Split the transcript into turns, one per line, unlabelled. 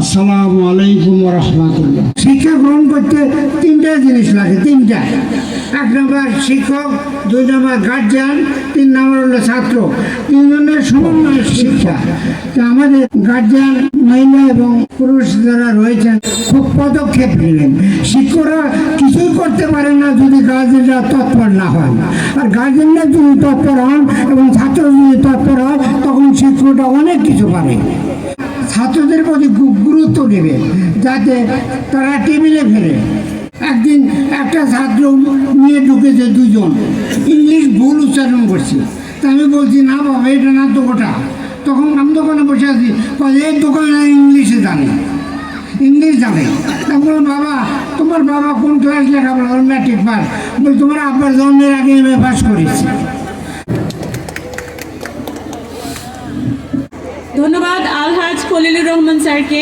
আসসালামু আলাইকুম রহমতুল্লাহ শিক্ষা গ্রহণ করতে তিনটা জিনিস লাগে, তিনটা। এক নম্বর শিক্ষক, দুই নম্বর গার্জিয়ান তিন নম্বর হলো ছাত্র। তিনজনের সমন্বয় শিক্ষা। আমাদের গার্জিয়ান মহিলা এবং পুরুষ যারা রয়েছেন, খুব পদক্ষেপ নিলেন। শিক্ষকরা কিছুই করতে পারে না যদি গার্জেনরা তৎপর না হয় আর গার্জেনরা যদি তৎপর হন এবং ছাত্র যদি তৎপর হয় তখন শিক্ষকরা অনেক কিছু পারে ছাত্রদের প্রতি গুরুত্ব দেবে যাতে তারা টেবিলে ফেলে একদিন একটা ছাত্র নিয়ে ঢুকেছে দুজন। ইংলিশ ভুল উচ্চারণ করছে। তা আমি বলছি, না বাবা, এটা না তো ওটা তখন আমি দোকানে বসে আছি। এই দোকানে ইংলিশে জানে। ইংলিশ জানে। তারপর বাবা, তোমার বাবা কোন ক্লাস লেখাপড়া ম্যাট্রিক পাস। বলি, তোমার আব্বার জন্মের আগে এম এ পাস করেছে।
ধন্যবাদ আলহাজ খলিলুর রহমান স্যারকে